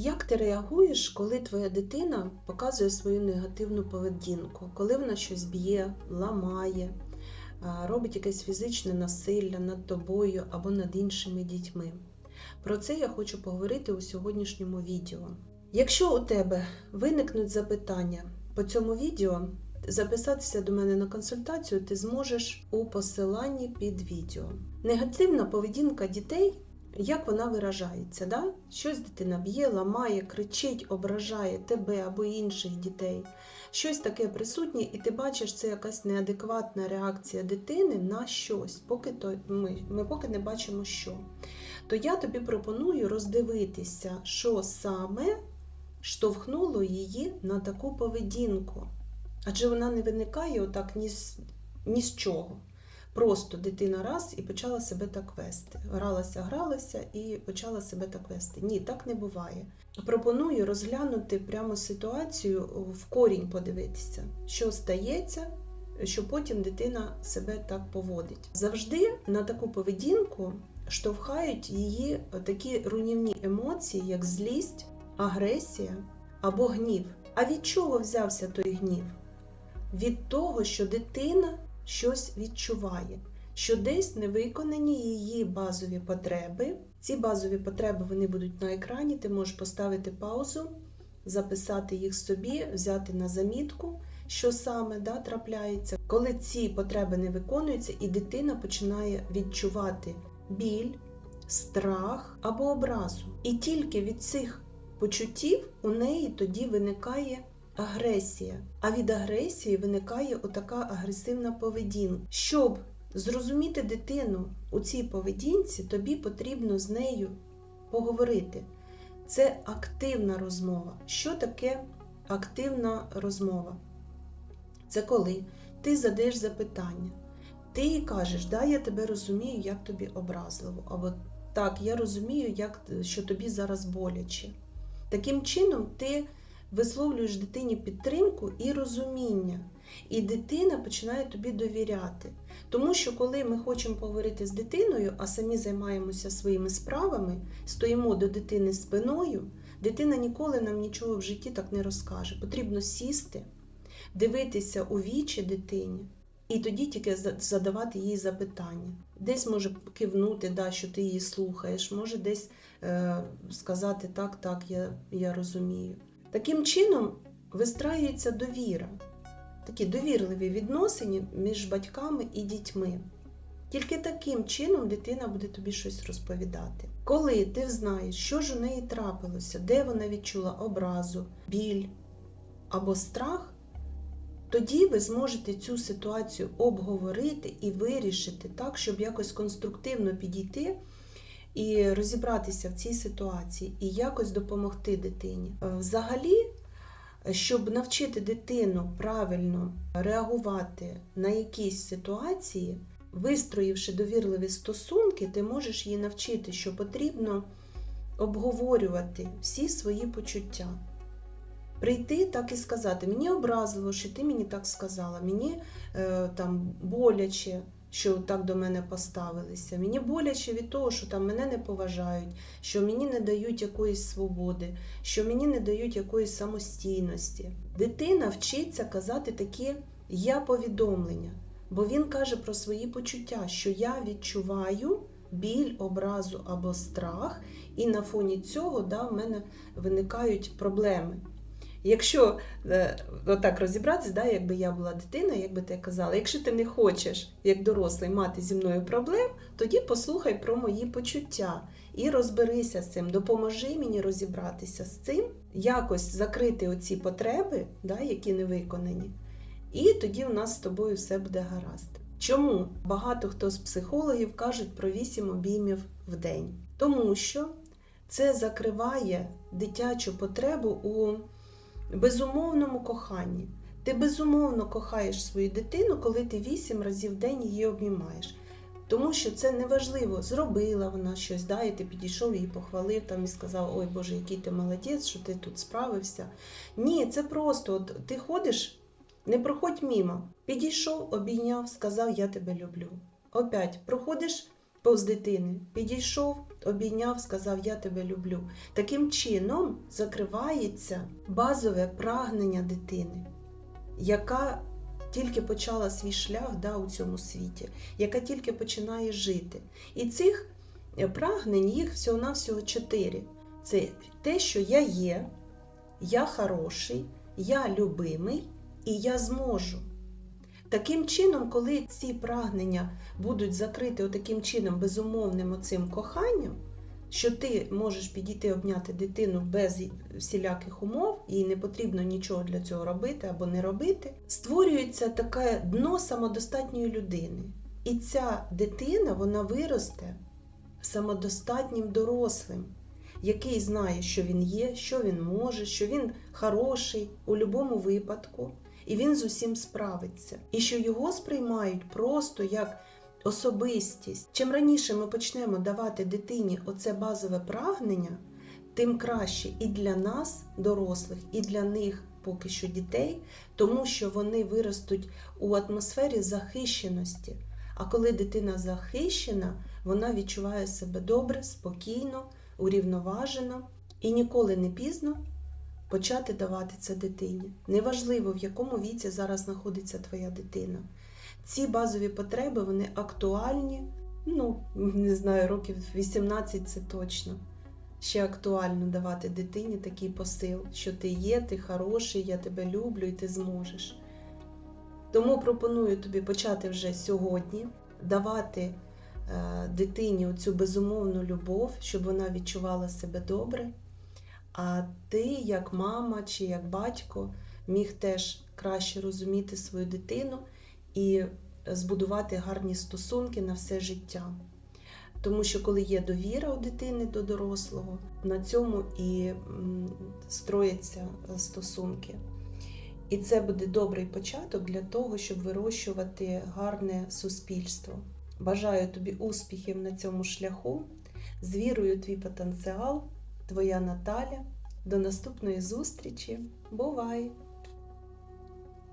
Як ти реагуєш, коли твоя дитина показує свою негативну поведінку, коли вона щось б'є, ламає, робить якесь фізичне насилля над тобою або над іншими дітьми? Про це я хочу поговорити у сьогоднішньому відео. Якщо у тебе виникнуть запитання по цьому відео, записатися до мене на консультацію ти зможеш у посиланні під відео. Негативна поведінка дітей як вона виражається, да? щось дитина б'є, ламає, кричить, ображає тебе або інших дітей. Щось таке присутнє, і ти бачиш, це якась неадекватна реакція дитини на щось, поки то ми, ми поки не бачимо що. То я тобі пропоную роздивитися, що саме штовхнуло її на таку поведінку. Адже вона не виникає отак ні з, ні з чого. Просто дитина раз і почала себе так вести. Гралася, гралася і почала себе так вести. Ні, так не буває. Пропоную розглянути прямо ситуацію в корінь подивитися, що стається, що потім дитина себе так поводить. Завжди на таку поведінку штовхають її такі руйнівні емоції, як злість, агресія або гнів. А від чого взявся той гнів? Від того, що дитина щось відчуває, що десь не виконані її базові потреби. Ці базові потреби вони будуть на екрані. Ти можеш поставити паузу, записати їх собі, взяти на замітку, що саме да, трапляється. Коли ці потреби не виконуються, і дитина починає відчувати біль, страх або образу. І тільки від цих почуттів у неї тоді виникає агресія. А від агресії виникає отака агресивна поведінка. Щоб зрозуміти дитину у цій поведінці, тобі потрібно з нею поговорити. Це активна розмова. Що таке активна розмова? Це коли ти задаєш запитання, ти їй кажеш, да, я тебе розумію, як тобі образливо, або так, я розумію, як, що тобі зараз боляче. Таким чином, ти висловлюєш дитині підтримку і розуміння, і дитина починає тобі довіряти. Тому що, коли ми хочемо поговорити з дитиною, а самі займаємося своїми справами, стоїмо до дитини спиною, дитина ніколи нам нічого в житті так не розкаже. Потрібно сісти, дивитися у вічі дитині. І тоді тільки задавати їй запитання. Десь може кивнути, да, що ти її слухаєш, може десь е, сказати так, так, я, я розумію. Таким чином вистраюється довіра, такі довірливі відносини між батьками і дітьми. Тільки таким чином дитина буде тобі щось розповідати. Коли ти знаєш, що ж у неї трапилося, де вона відчула образу, біль або страх, тоді ви зможете цю ситуацію обговорити і вирішити так, щоб якось конструктивно підійти і розібратися в цій ситуації, і якось допомогти дитині. Е, Взагалі, щоб навчити дитину правильно реагувати на якісь ситуації, вистроївши довірливі стосунки, ти можеш її навчити, що потрібно обговорювати всі свої почуття. Прийти так і сказати, мені образливо, що ти мені так сказала, мені е, там боляче, що так до мене поставилися. Мені боляче від того, що там мене не поважають, що мені не дають якоїсь свободи, що мені не дають якоїсь самостійності. Дитина вчиться казати такі я повідомлення, бо він каже про свої почуття, що я відчуваю. Біль, образу або страх, і на фоні цього да, в мене виникають проблеми. Якщо е, отак розібратися, да, якби я була дитина, як би ти казала, якщо ти не хочеш, як дорослий, мати зі мною проблем, тоді послухай про мої почуття і розберися з цим, допоможи мені розібратися з цим, якось закрити оці потреби, да, які не виконані, і тоді у нас з тобою все буде гаразд. Чому багато хто з психологів кажуть про 8 обіймів в день? Тому що це закриває дитячу потребу у безумовному коханні. Ти безумовно кохаєш свою дитину, коли ти вісім разів в день її обнімаєш. Тому що це неважливо, зробила вона щось, да, і ти підійшов її похвалив там і сказав, ой Боже, який ти молодець, що ти тут справився. Ні, це просто от ти ходиш, не проходь мімо. Підійшов, обійняв, сказав, я тебе люблю. Опять проходиш повз дитини, підійшов, обійняв, сказав Я тебе люблю. Таким чином закривається базове прагнення дитини, яка тільки почала свій шлях да, у цьому світі, яка тільки починає жити. І цих е, прагнень їх всього-навсього чотири. Це те, що я є, я хороший, я любимий і я зможу. Таким чином, коли ці прагнення будуть закриті отаким чином безумовним оцим коханням, що ти можеш підійти обняти дитину без всіляких умов, і не потрібно нічого для цього робити або не робити, створюється таке дно самодостатньої людини. І ця дитина вона виросте самодостатнім дорослим, який знає, що він є, що він може, що він хороший у будь-якому випадку, і він з усім справиться. І що його сприймають просто як особистість. Чим раніше ми почнемо давати дитині оце базове прагнення, тим краще і для нас, дорослих, і для них поки що дітей, тому що вони виростуть у атмосфері захищеності. А коли дитина захищена, вона відчуває себе добре, спокійно, урівноважено і ніколи не пізно почати давати це дитині. Неважливо, в якому віці зараз знаходиться твоя дитина. Ці базові потреби вони актуальні, ну, не знаю, років 18 це точно. Ще актуально давати дитині такий посил, що ти є, ти хороший, я тебе люблю і ти зможеш. Тому пропоную тобі почати вже сьогодні давати е, дитині цю безумовну любов, щоб вона відчувала себе добре. А ти, як мама чи як батько, міг теж краще розуміти свою дитину і збудувати гарні стосунки на все життя. Тому що коли є довіра у дитини до дорослого, на цьому і строяться стосунки. І це буде добрий початок для того, щоб вирощувати гарне суспільство. Бажаю тобі успіхів на цьому шляху. З вірою твій потенціал, твоя Наталя. До наступної зустрічі. Бувай!